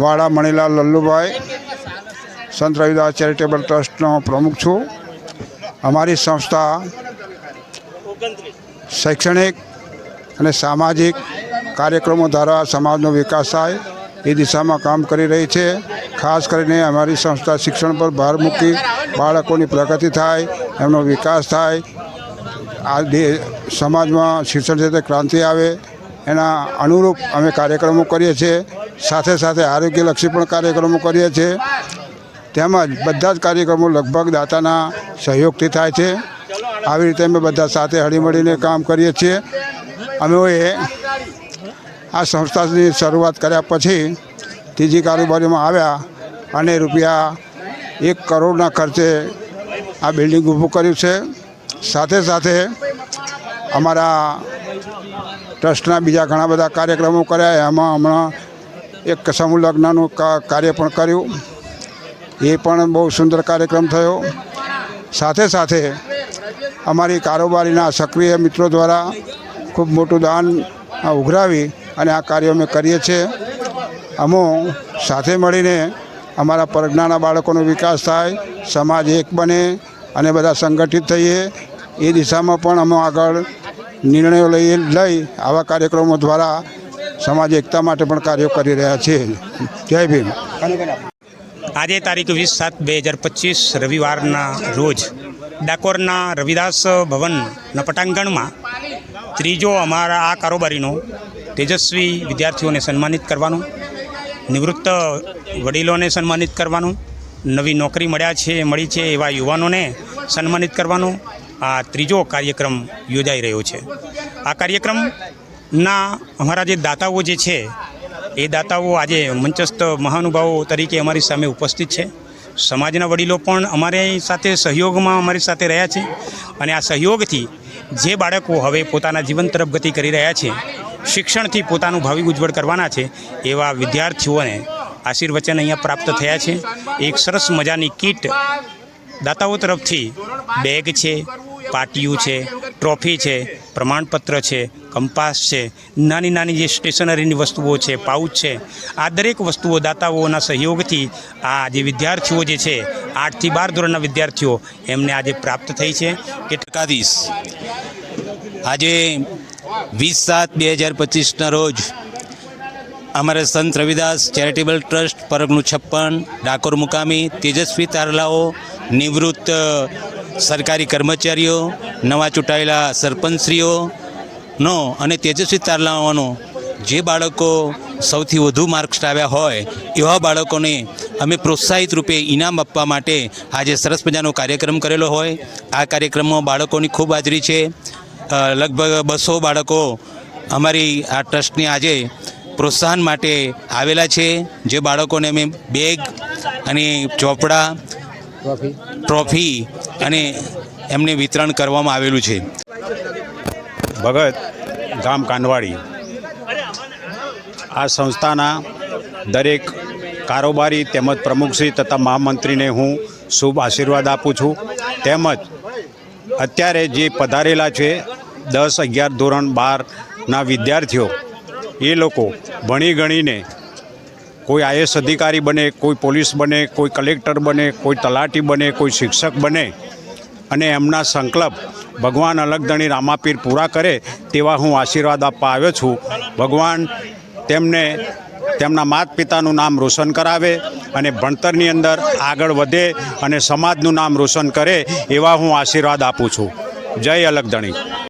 વાડા મણીલાલ લલ્લુભાઈ, સંત રવિદાસ ચેરિટેબલ ટ્રસ્ટનો પ્રમુખ છું. અમારી સંસ્થા શૈક્ષણિક અને સામાજિક કાર્યક્રમો દ્વારા સમાજનો વિકાસ થાય, એ દિશામાં કામ કરી રહી છે. ખાસ કરીને અમારી સંસ્થા શિક્ષણ પર ભાર મૂકી બાળકોની પ્રગતિ થાય, એમનો વિકાસ થાય. આ સમાજમાં શિક્ષણ ક્ષેત્રે ક્રાંતિ આવે, એના અનુરૂપ અમે કાર્યક્રમો કરીએ છીએ. સાથે સાથે આરોગ્યલક્ષી પણ કાર્યક્રમો કરીએ છીએ. તેમજ બધા જ કાર્યક્રમો લગભગ દાતાના સહયોગથી થાય છે. આવી રીતે અમે બધા સાથે હળીમળીને કામ કરીએ છીએ. અમે આ સંસ્થાની શરૂઆત કર્યા પછી ત્રીજી કારોબારીમાં આવ્યા અને રૂપિયા એક કરોડના ખર્ચે આ બિલ્ડિંગ ઊભું કર્યું છે. સાથે સાથે અમારા ટ્રસ્ટના બીજા ઘણા બધા કાર્યક્રમો કર્યા. એમાં હમણાં એક સમૂહ લગ્નનું કાર્ય પણ કર્યું. એ પણ બહુ સુંદર કાર્યક્રમ થયો. સાથે સાથે અમારી કારોબારીના સક્રિય મિત્રો દ્વારા ખૂબ મોટું દાન ઉઘરાવી અને આ કાર્ય અમે કરીએ છીએ. અમો સાથે મળીને અમારા પ્રજ્ઞાના બાળકોનો વિકાસ થાય, સમાજ એક બને અને બધા સંગઠિત થઈએ. એ દિશામાં પણ અમે આગળ નિર્ણયો લઈ લઈ આવા કાર્યક્રમો દ્વારા સમાજ એકતા માટે પણ કાર્યો કરી રહ્યા છે. જય ભીમ. આજે તારીખ વીસ સાત બે હજાર પચીસ રવિવારના રોજ ડાકોરના રવિદાસ ભવનના પટાંગણમાં ત્રીજો અમારા આ કારોબારીનો તેજસ્વી વિદ્યાર્થીઓને સન્માનિત કરવાનો, નિવૃત્ત વડીલોને સન્માનિત કરવાનું, નવી નોકરી મળ્યા છે, મળી છે એવા યુવાનોને સન્માનિત કરવાનો આ ત્રીજો કાર્યક્રમ યોજાઈ રહ્યો છે. આ કાર્યક્રમના અમારા જે દાતાઓ જે છે, એ દાતાઓ આજે મંચસ્થ મહાનુભાવો તરીકે અમારી સામે ઉપસ્થિત છે. સમાજના વડીલો પણ અમારી સાથે સહયોગમાં અમારી સાથે રહ્યા છે અને આ સહયોગથી જે બાળકો હવે પોતાના જીવન તરફ ગતિ કરી રહ્યા છે, શિક્ષણથી પોતાનું ભાવિ ઉજ્જવળ કરવાના છે, એવા વિદ્યાર્થીઓને આશીર્વચન અહીંયા પ્રાપ્ત થયા છે. એક સરસ મજાની કીટ દાતાઓ તરફથી, બેગ છે, પાટિયું છે, ટ્રોફી છે, પ્રમાણપત્ર છે કંપાસ છે, નાની નાની જે સ્ટેશનરીની વસ્તુઓ છે, પાઉચ છે, આ દરેક વસ્તુઓ દાતાઓના સહયોગથી આ જે વિદ્યાર્થીઓ જે છે આઠથી બાર ધોરણના વિદ્યાર્થીઓ એમને આજે પ્રાપ્ત થઈ છે. કે એકાદીસ આજે વીસ સાત બે હજાર પચીસના રોજ અમારે સંત રવિદાસ ચેરિટેબલ ટ્રસ્ટ પરગનું છપ્પન, ડાકોર મુકામી, તેજસ્વી તારલાઓ, નિવૃત્ત સરકારી કર્મચારીઓ, નવા ચૂંટાયેલા સરપંચશ્રીઓનો અને તેજસ્વી તારલાઓનો જે બાળકો સૌથી વધુ માર્ક્સ લાવ્યા હોય એવા બાળકોને અમે પ્રોત્સાહિત રૂપે ઇનામ આપવા માટે આજે સરસ મજાનો કાર્યક્રમ કરેલો હોય. આ કાર્યક્રમમાં બાળકોની ખૂબ હાજરી છે. લગભગ બસો બાળકો અમારી આ ટ્રસ્ટની આજે પ્રોત્સાહન માટે આવેલા છે જે બાળકોને અમે બેગ અને ચોપડા ટ્રોફી અને એમને વિતરણ કરવામાં આવેલું છે. ભગત ગામ કાનવાડી. આ સંસ્થાના દરેક કારોબારી તેમજ પ્રમુખશ્રી તથા મહામંત્રીને હું શુભ આશીર્વાદ આપું છું. તેમજ અત્યારે જે પધારેલા છે દસ અગિયાર ધોરણ બારના વિદ્યાર્થીઓ, એ લોકો ભણી ગણીને કોઈ આઈએસ અધિકારી બને, કોઈ પોલીસ બને, કોઈ કલેક્ટર બને, કોઈ તલાટી બને, કોઈ શિક્ષક બને અને એમના સંકલ્પ ભગવાન અલગધણી રામાપીર પૂરા કરે તેવા હું આશીર્વાદ આપવા આવ્યો છું. ભગવાન તેમને તેમના માત પિતાનું નામ રોશન કરાવે અને ભણતરની અંદર આગળ વધે અને સમાજનું નામ રોશન કરે એવા હું આશીર્વાદ આપું છું. જય અલગધણી